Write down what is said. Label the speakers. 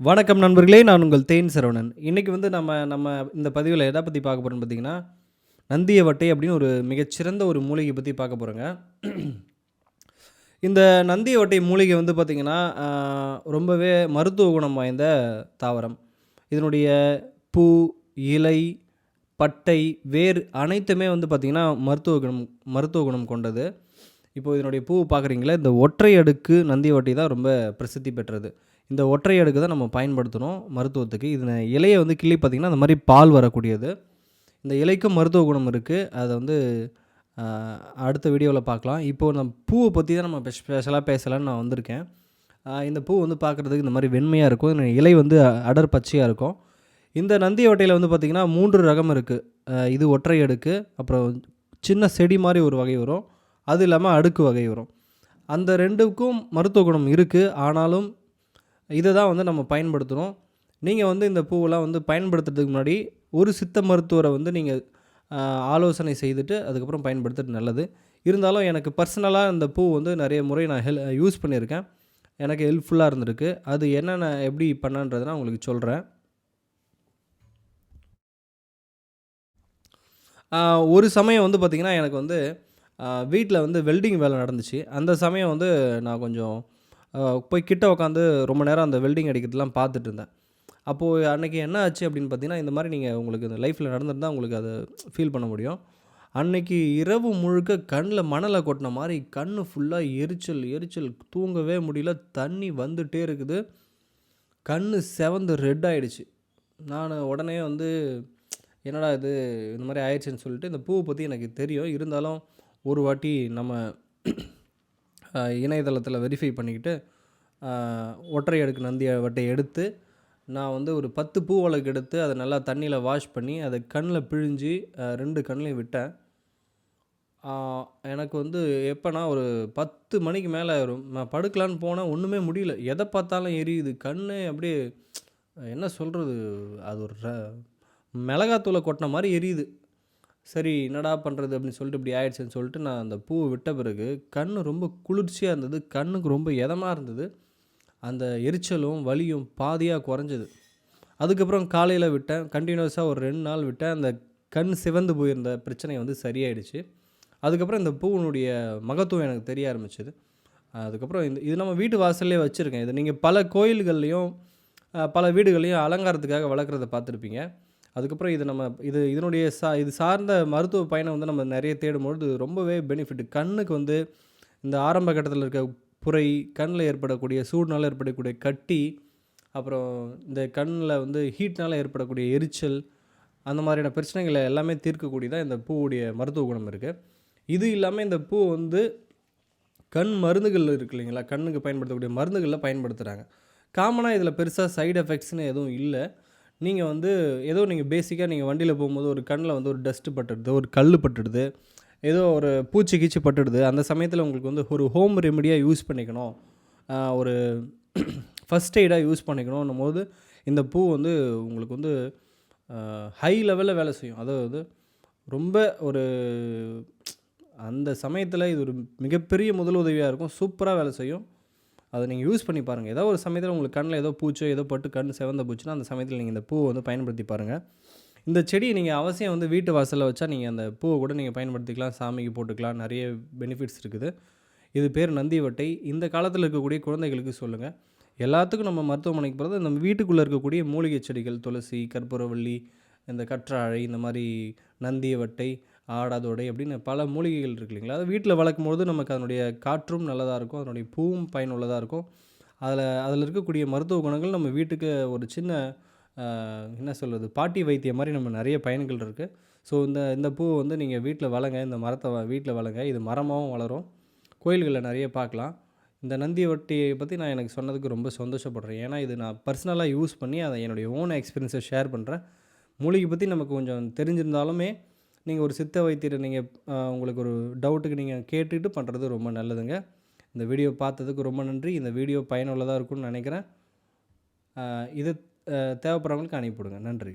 Speaker 1: வணக்கம் நண்பர்களே நான் உங்கள் தேன் சரவணன். இன்றைக்கி வந்து நம்ம நம்ம இந்த பதிவில் எதை பற்றி பார்க்க போகிறோம்னு பார்த்தீங்கன்னா நந்தியவட்டை அப்படின்னு ஒரு மிகச்சிறந்த ஒரு மூலிகை பற்றி பார்க்க போகிறோங்க இந்த நந்தியவட்டை மூலிகை வந்து பார்த்திங்கன்னா ரொம்பவே மருத்துவ குணம் வாய்ந்த தாவரம். இதனுடைய பூ இலை பட்டை வேர் அனைத்துமே வந்து பார்த்திங்கன்னா மருத்துவ குணம் மருத்துவ குணம் கொண்டது. இப்போது இதனுடைய பூ பார்க்குறீங்களா இந்த ஒற்றை அடுக்கு நந்தியவட்டை தான் ரொம்ப பிரசித்தி பெற்றது. இந்த ஒற்றை அடுக்கு தான் நம்ம பயன்படுத்தணும் மருத்துவத்துக்கு. இது இலையை வந்து கிள்ளி பார்த்திங்கன்னா அந்த மாதிரி பால் வரக்கூடியது. இந்த இலைக்கும் மருத்துவ குணம் இருக்குது அதை வந்து அடுத்த வீடியோவில் பார்க்கலாம். இப்போது நம்ம பூவை பற்றி தான் நம்ம ஸ்பெஷலாக பேசலான்னு நான் வந்திருக்கேன். இந்த பூ வந்து பார்க்குறதுக்கு இந்த மாதிரி வெண்மையாக இருக்கும். இந்த இலை வந்து அடர் பச்சையாக இருக்கும். இந்த நந்தி ஒட்டையில் வந்து பார்த்திங்கன்னா மூன்று ரகம் இருக்குது இது ஒற்றை அடுக்கு அப்புறம் சின்ன செடி மாதிரி ஒரு வகை வரும். அது இல்லாமல் அடுக்கு வகை வரும். அந்த ரெண்டுக்கும் மருத்துவ குணம் இருக்குது ஆனாலும் இதை தான் வந்து நம்ம பயன்படுத்துகிறோம் நீங்கள் வந்து இந்த பூவெல்லாம் வந்து பயன்படுத்துறதுக்கு முன்னாடி ஒரு சித்த மருத்துவரை வந்து நீங்கள் ஆலோசனை செய்துட்டு அதுக்கப்புறம் பயன்படுத்துறது நல்லது. இருந்தாலும் எனக்கு பர்சனலாக இந்த பூ வந்து நிறைய முறை நான் ஹெல் யூஸ் பண்ணியிருக்கேன். எனக்கு ஹெல்ப்ஃபுல்லாக இருந்திருக்கு. அது என்னென்ன எப்படி பண்ணன்றதை நான் உங்களுக்கு சொல்கிறேன் ஒரு சமயம் வந்து பார்த்திங்கன்னா எனக்கு வந்து வீட்டில் வந்து வெல்டிங் வேலை நடந்துச்சு. அந்த சமயம் வந்து நான் கொஞ்சம் போய் கிட்ட உட்காந்து ரொம்ப நேரம் அந்த வெல்டிங் அடிக்கிறதுலாம் பார்த்துட்டு இருந்தேன் அப்போது அன்றைக்கி என்ன ஆச்சு அப்படின்னு பார்த்தீங்கன்னா இந்த மாதிரி நீங்கள் உங்களுக்கு இந்த லைஃப்பில் நடந்துருந்தால் உங்களுக்கு அதை ஃபீல் பண்ண முடியும். அன்னைக்கு இரவு முழுக்க கண்ணில் மணலை கொட்டின மாதிரி கண் ஃபுல்லாக எரிச்சல் எரிச்சல் தூங்கவே முடியல. தண்ணி வந்துட்டே இருக்குது. கண் செவந்து ரெட் ஆகிடுச்சு நான் உடனே வந்து என்னடா இது? இந்த மாதிரி ஆயிடுச்சுன்னு சொல்லிட்டு இந்த பூவை பற்றி எனக்கு தெரியும். இருந்தாலும் ஒரு வாட்டி நம்ம இணையதளத்தில் வெரிஃபை பண்ணிக்கிட்டு ஒற்றை அடுக்கு நந்தி வட்டை எடுத்து நான் வந்து ஒரு பத்து பூ வழக்கு எடுத்து அதை நல்லா தண்ணியில் வாஷ் பண்ணி அதை கண்ணில் பிழிஞ்சு ரெண்டு கண்ணிலையும் விட்டேன். எனக்கு வந்து எப்போனா ஒரு பத்து மணிக்கு மேலே வரும். நான் படுக்கலான்னு போனால் ஒன்றுமே முடியல. எதை பார்த்தாலும் எரியுது. கண் அப்படியே என்ன சொல்கிறது அது ஒரு ர- மிளகாத்தூளை கொட்டின மாதிரி எரியுது. சரி என்னடா பண்ணுறது அப்படின்னு சொல்லிட்டு இப்படி ஆயிடுச்சுன்னு சொல்லிட்டு நான் அந்த பூவை விட்ட பிறகு கண் ரொம்ப குளிர்ச்சியாக இருந்தது. கண்ணுக்கு ரொம்ப இதமாக இருந்தது. அந்த எரிச்சலும் வலியும் பாதியாக குறைஞ்சது. அதுக்கப்புறம் காலையில் விட்டேன். கண்டினியூஸாக ஒரு ரெண்டு நாள் விட்டேன். அந்த கண் சிவந்து போயிருந்த பிரச்சனை வந்து சரியாயிடுச்சு. அதுக்கப்புறம் இந்த பூவினுடைய மகத்துவம் எனக்கு தெரிய ஆரம்பிச்சது. அதுக்கப்புறம் இந்த இது நம்ம வீட்டு வாசல்லே வச்சுருக்கேன். இது நீங்கள் பல கோயில்கள்லேயும் பல வீடுகள்லையும் அலங்காரத்துக்காக வளர்க்குறத பார்த்துருப்பீங்க. அதுக்கப்புறம் இது நம்ம இது இதனுடைய சா இது சார்ந்த மருத்துவ பயணம் வந்து நம்ம நிறைய தேடும்பொழுது ரொம்பவே பெனிஃபிட் கண்ணுக்கு வந்து இந்த ஆரம்ப கட்டத்தில் இருக்க புரை கண்ணில் ஏற்படக்கூடிய சூடுனால் ஏற்படக்கூடிய கட்டி அப்புறம் இந்த கண்ணில் வந்து ஹீட்னால் ஏற்படக்கூடிய எரிச்சல் அந்த மாதிரியான பிரச்சனைகளை எல்லாமே தீர்க்கக்கூடியதாக இந்த பூவுடைய மருத்துவ குணம் இருக்குது இது இல்லாமல் இந்த பூ வந்து கண் மருந்துகள் இருக்கு இல்லைங்களா? கண்ணுக்கு பயன்படுத்தக்கூடிய மருந்துகளில் பயன்படுத்துகிறாங்க காமனாக இதில் பெருசாக சைடு எஃபெக்ட்ஸ்னு எதுவும் இல்லை. நீங்கள் வந்து ஏதோ நீங்கள் பேசிக்காக நீங்கள் வண்டியில் போகும்போது ஒரு கண்ணில் வந்து ஒரு டஸ்ட்டு பட்டுடுது ஒரு கல் பட்டுடுது ஏதோ ஒரு பூச்சி கீச்சி பட்டுடுது. அந்த சமயத்தில் உங்களுக்கு வந்து ஒரு ஹோம் ரெமெடியாக யூஸ் பண்ணிக்கணும். ஒரு ஃபஸ்ட் எய்டாக யூஸ் பண்ணிக்கணும் போது இந்த பூ வந்து உங்களுக்கு வந்து ஹை லெவலில் வேலை செய்யும். அதாவது ரொம்ப ஒரு அந்த சமயத்தில் இது ஒரு மிகப்பெரிய முதலுதவியாக இருக்கும். சூப்பராக வேலை செய்யும். அதை நீங்கள் யூஸ் பண்ணி பாருங்கள் ஏதோ ஒரு சமயத்தில் உங்களுக்கு கண்ணில் ஏதோ பூச்சோ ஏதோ பட்டு கண் செவந்த பூச்சுன்னா அந்த சமயத்தில் நீங்கள் இந்த பூவை வந்து பயன்படுத்தி பாருங்கள் இந்த செடியை நீங்கள் அவசியம் வந்து வீட்டு வாசலில் வச்சா நீங்கள் அந்த பூவை கூட நீங்கள் பயன்படுத்திக்கலாம். சாமிக்கு போட்டுக்கலாம். நிறைய பெனிஃபிட்ஸ் இருக்குது. இது பேர் நந்திவட்டை. இந்த காலத்தில் இருக்கக்கூடிய குழந்தைகளுக்கு சொல்லுங்கள் எல்லாத்துக்கும் நம்ம மருத்துவமனைக்கு போகிறது நம்ம வீட்டுக்குள்ளே இருக்கக்கூடிய மூலிகை செடிகள் துளசி கற்பூரவள்ளி இந்த கற்றாழை இந்த மாதிரி நந்திய வட்டை ஆடாதோடை அப்படின்னு பல மூலிகைகள் இருக்கு இல்லைங்களா? அது வீட்டில் வளர்க்கும்போது நமக்கு அதனுடைய காற்றும் நல்லதாக இருக்கும் அதனுடைய பூவும் பயனுள்ளதாக இருக்கும். அதில் அதில் இருக்கக்கூடிய மருத்துவ குணங்கள் நம்ம வீட்டுக்கு ஒரு சின்ன என்ன சொல்கிறது பாட்டி வைத்தியம் மாதிரி நம்ம நிறைய பயன்கள் இருக்குது ஸோ இந்த இந்த பூ வந்து நீங்கள் வீட்டில் வளங்க இந்த மரத்தை வீட்டில் வளங்க இது மரமாகவும் வளரும். கோயில்களில் நிறைய பார்க்கலாம். இந்த நந்தியவட்டியை பற்றி நான் எனக்கு சொன்னதுக்கு ரொம்ப சந்தோஷப்படுறேன். ஏன்னா இது நான் பர்சனலாக யூஸ் பண்ணி அதை என்னுடைய ஓன் எக்ஸ்பீரியன்ஸை ஷேர் பண்ணுறேன் மூலிகை பற்றி நமக்கு கொஞ்சம் தெரிஞ்சிருந்தாலுமே நீங்கள் ஒரு சித்த வைத்தியரை நீங்கள் உங்களுக்கு ஒரு டவுட்டுக்கு நீங்கள் கேட்டுட்டு பண்ணுறது ரொம்ப நல்லதுங்க. இந்த வீடியோ பார்த்ததுக்கு ரொம்ப நன்றி. இந்த வீடியோ பயனுள்ளதாக இருக்கும்னு நினைக்கிறேன். இது தேவைப்படுறவங்களுக்கு அனுப்பிவிடுங்க நன்றி.